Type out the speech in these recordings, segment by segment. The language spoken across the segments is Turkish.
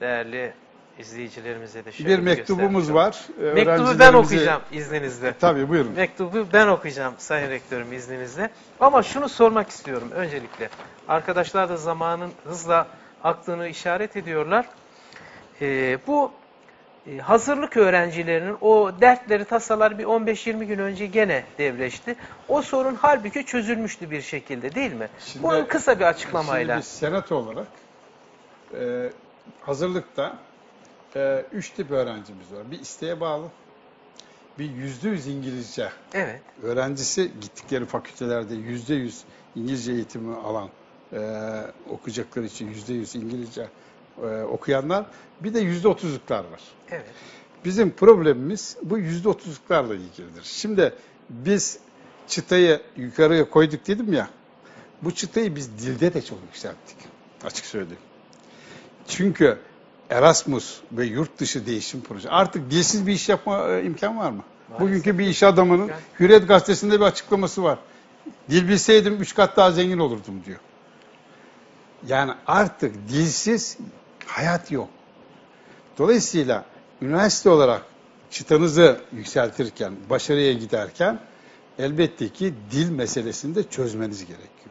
değerli izleyicilerimize de şöyle Bir mektubumuz var. Mektubu ben okuyacağım izninizle. Tabii buyurun. Mektubu ben okuyacağım Sayın Rektörüm izninizle. Ama şunu sormak istiyorum öncelikle. Arkadaşlar da zamanın hızla aktığını işaret ediyorlar. Ee, bu e, hazırlık öğrencilerinin o dertleri, tasaları bir 15-20 gün önce gene devleşti. O sorun halbuki çözülmüştü bir şekilde değil mi? Şimdi- Bunu kısa bir açıklamayla. Şimdi biz senato olarak e, hazırlıkta e, üç tip öğrencimiz var. Bir isteğe bağlı, bir yüzde yüz İngilizce Evet. öğrencisi gittikleri fakültelerde yüzde yüz İngilizce eğitimi alan e, okuyacakları için yüzde yüz İngilizce e, okuyanlar bir de yüzde otuzluklar var. Evet. Bizim problemimiz bu yüzde otuzluklarla ilgilidir. Şimdi biz çıtayı yukarıya koyduk dedim ya, bu çıtayı biz dilde de çok yükselttik. Açık söyleyeyim. Çünkü Erasmus ve yurt dışı değişim projesi. Artık dilsiz bir iş yapma e, imkan var mı? Maalesef. Bugünkü bir iş adamının Hürriyet Gazetesi'nde bir açıklaması var. Dil bilseydim üç kat daha zengin olurdum diyor. Yani artık dilsiz hayat yok. Dolayısıyla üniversite olarak çıtanızı yükseltirken, başarıya giderken elbette ki dil meselesini de çözmeniz gerekiyor.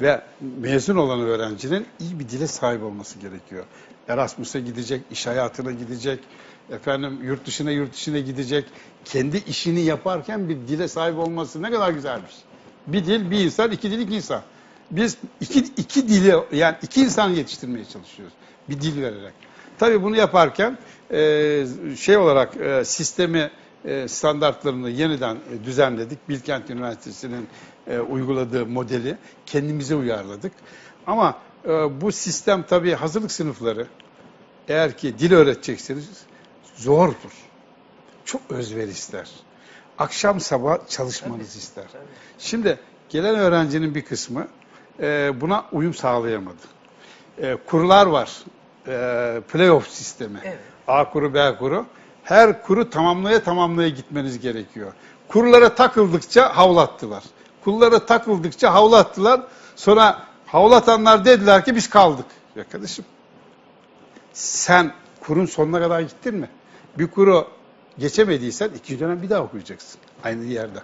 Ve mezun olan öğrencinin iyi bir dile sahip olması gerekiyor. Erasmus'a gidecek, iş hayatına gidecek, efendim yurt dışına yurt dışına gidecek. Kendi işini yaparken bir dile sahip olması ne kadar güzelmiş. Bir dil, bir insan, iki dil, iki insan. Biz iki, iki dili, yani iki insan yetiştirmeye çalışıyoruz. Bir dil vererek. Tabii bunu yaparken e, şey olarak e, sistemi e, standartlarını yeniden e, düzenledik. Bilkent Üniversitesi'nin e, uyguladığı modeli kendimize uyarladık. Ama e, bu sistem tabii hazırlık sınıfları eğer ki dil öğretecekseniz zordur. Çok özveri ister. Akşam sabah çalışmanız ister. Tabii. Şimdi gelen öğrencinin bir kısmı e, buna uyum sağlayamadı. E, kurlar var. E, playoff sistemi. Evet. A kuru, B kuru. Her kuru tamamlaya tamamlaya gitmeniz gerekiyor. Kurlara takıldıkça havlattılar. Kurlara takıldıkça havlattılar. Sonra havlatanlar dediler ki biz kaldık. Ya kardeşim sen kurun sonuna kadar gittin mi? Bir kuru geçemediysen ikinci dönem bir daha okuyacaksın. Aynı yerde.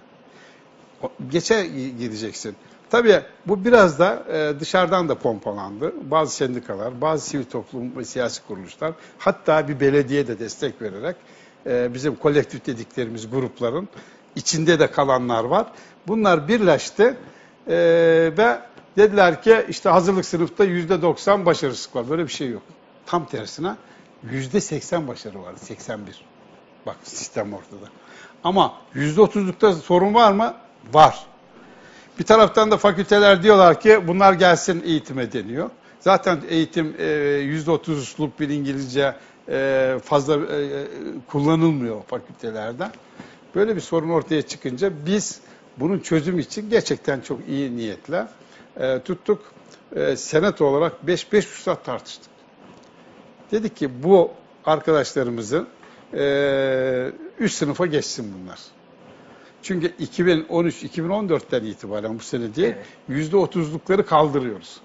Geçe gideceksin. Tabii bu biraz da e, dışarıdan da pompalandı. Bazı sendikalar, bazı sivil toplum ve siyasi kuruluşlar, hatta bir belediye de destek vererek e, bizim kolektif dediklerimiz grupların içinde de kalanlar var. Bunlar birleşti e, ve dediler ki işte hazırlık sınıfta yüzde 90 başarısızlık var. Böyle bir şey yok. Tam tersine yüzde 80 başarı var. 81. Bak sistem ortada. Ama yüzde 30'lukta sorun var mı? Var. Bir taraftan da fakülteler diyorlar ki bunlar gelsin eğitime deniyor. Zaten eğitim e, yüzde otuzluk bir İngilizce e, fazla e, kullanılmıyor fakültelerde. Böyle bir sorun ortaya çıkınca biz bunun çözüm için gerçekten çok iyi niyetle e, tuttuk. E, senet olarak 5-5,5 saat tartıştık. Dedik ki bu arkadaşlarımızın e, üst sınıfa geçsin bunlar. Çünkü 2013-2014'ten itibaren bu sene değil, Evet. yüzde otuzlukları kaldırıyoruz.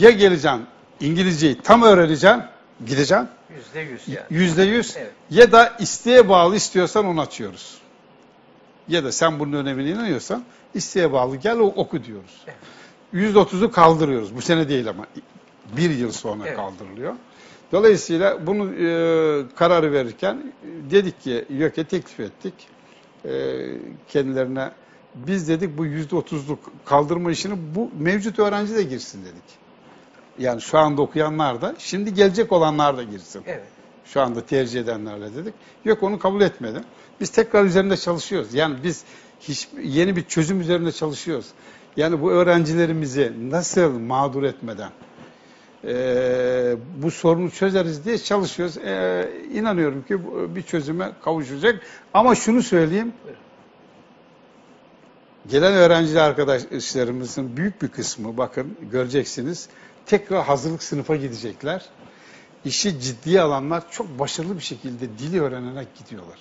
Ya geleceksin İngilizceyi tam öğreneceksin, gideceksin Yüzde yüz yani. yüzde yüz Evet. ya da isteğe bağlı istiyorsan onu açıyoruz. Ya da sen bunun önemine inanıyorsan isteğe bağlı gel o- oku diyoruz. Evet. Yüzde otuzu kaldırıyoruz. Bu sene değil ama bir yıl sonra Evet. kaldırılıyor. Dolayısıyla bunu e, kararı verirken e, dedik ki YÖK'e teklif ettik. E, kendilerine biz dedik bu yüzde otuzluk kaldırma işini bu mevcut öğrenci de girsin dedik. Yani şu anda okuyanlar da şimdi gelecek olanlar da girsin. Evet. Şu anda tercih edenlerle dedik. Yok onu kabul etmedi. Biz tekrar üzerinde çalışıyoruz. Yani biz hiç yeni bir çözüm üzerinde çalışıyoruz. Yani bu öğrencilerimizi nasıl mağdur etmeden eee, bu sorunu çözeriz diye çalışıyoruz. Eee, inanıyorum ki bir çözüme kavuşacak. Ama şunu söyleyeyim. Gelen öğrenci arkadaşlarımızın büyük bir kısmı bakın göreceksiniz tekrar hazırlık sınıfa gidecekler. İşi ciddiye alanlar çok başarılı bir şekilde dili öğrenerek gidiyorlar.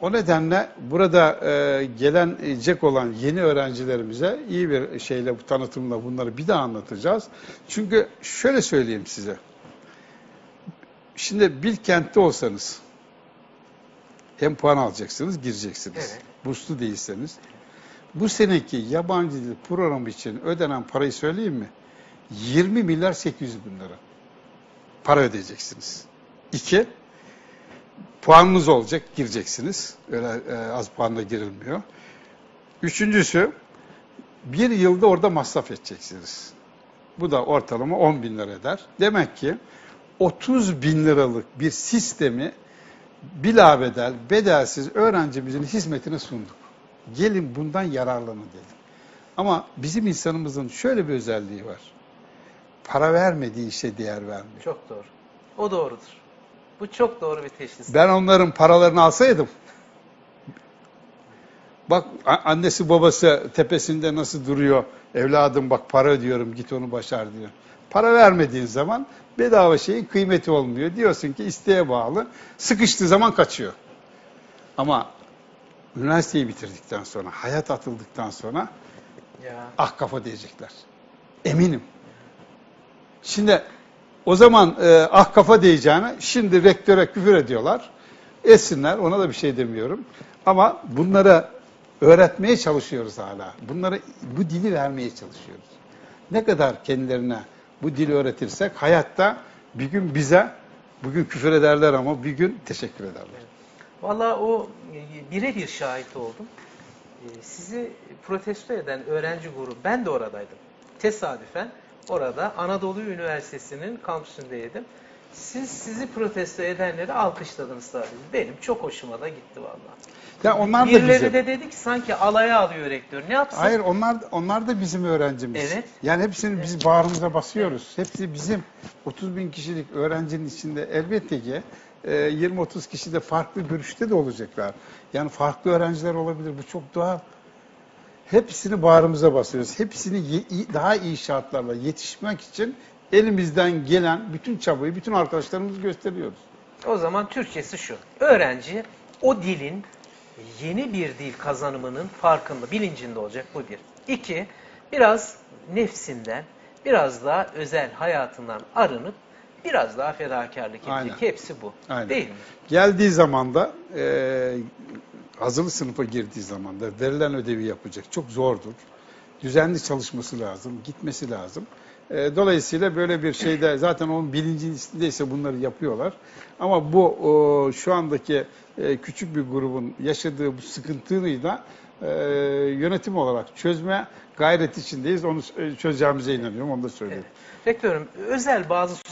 O nedenle burada e, gelecek olan yeni öğrencilerimize iyi bir şeyle bu tanıtımla bunları bir daha anlatacağız. Çünkü şöyle söyleyeyim size. Şimdi Bilkent'te olsanız hem puan alacaksınız, gireceksiniz. Evet. Burslu değilseniz. Bu seneki yabancı dil programı için ödenen parayı söyleyeyim mi? 20 milyar 800 bin lira. Para ödeyeceksiniz. İki, puanınız olacak, gireceksiniz. Öyle e, az puanla girilmiyor. Üçüncüsü, bir yılda orada masraf edeceksiniz. Bu da ortalama 10 bin lira eder. Demek ki 30 bin liralık bir sistemi bilabedel, bedelsiz öğrencimizin hizmetine sunduk. Gelin bundan yararlanın dedik. Ama bizim insanımızın şöyle bir özelliği var. Para vermediği işe değer vermiyor. Çok doğru. O doğrudur. Bu çok doğru bir teşhis. Ben onların paralarını alsaydım, bak annesi babası tepesinde nasıl duruyor, evladım bak para ödüyorum git onu başar diyor. Para vermediğin zaman bedava şeyin kıymeti olmuyor. Diyorsun ki isteğe bağlı, sıkıştığı zaman kaçıyor. Ama üniversiteyi bitirdikten sonra, hayat atıldıktan sonra Ya. ah kafa diyecekler. Eminim. Şimdi o zaman e, ah kafa diyeceğine şimdi rektöre küfür ediyorlar. Etsinler ona da bir şey demiyorum. Ama bunlara öğretmeye çalışıyoruz hala. Bunlara bu dili vermeye çalışıyoruz. Ne kadar kendilerine bu dili öğretirsek hayatta bir gün bize bugün küfür ederler ama bir gün teşekkür ederler. Vallahi o e, birebir şahit oldum. E, Sizi protesto eden öğrenci grubu, ben de oradaydım. Tesadüfen orada Anadolu Üniversitesi'nin kampüsündeydim. Siz sizi protesto edenleri alkışladınız sadece. Benim çok hoşuma da gitti vallahi. Ya onlar da Birileri bizim. de dedi ki sanki alaya alıyor rektör. Ne yapsın? Hayır onlar onlar da bizim öğrencimiz. Evet. Yani hepsini biz bağrımıza basıyoruz. Hepsi bizim 30 bin kişilik öğrencinin içinde elbette ki e, 20-30 kişi de farklı görüşte de olacaklar. Yani farklı öğrenciler olabilir. Bu çok doğal. Hepsini bağrımıza basıyoruz. Hepsini daha iyi şartlarla yetişmek için elimizden gelen bütün çabayı bütün arkadaşlarımız gösteriyoruz. O zaman Türkçesi şu. Öğrenci o dilin yeni bir dil kazanımının farkında, bilincinde olacak bu bir. İki, biraz nefsinden, biraz daha özel hayatından arınıp biraz daha fedakarlık edecek. Aynen. Hepsi bu. Aynen. Değil mi? Geldiği zaman da e, hazırlı sınıfa girdiği zaman da verilen ödevi yapacak. Çok zordur. Düzenli çalışması lazım, gitmesi lazım. E, dolayısıyla böyle bir şeyde zaten onun bilincindeyse bunları yapıyorlar. Ama bu şu andaki e, küçük bir grubun yaşadığı bu sıkıntıyı da e, yönetim olarak çözme gayreti içindeyiz. Onu e, çözeceğimize inanıyorum. Onu da söyleyeyim. Rektörüm, özel bazı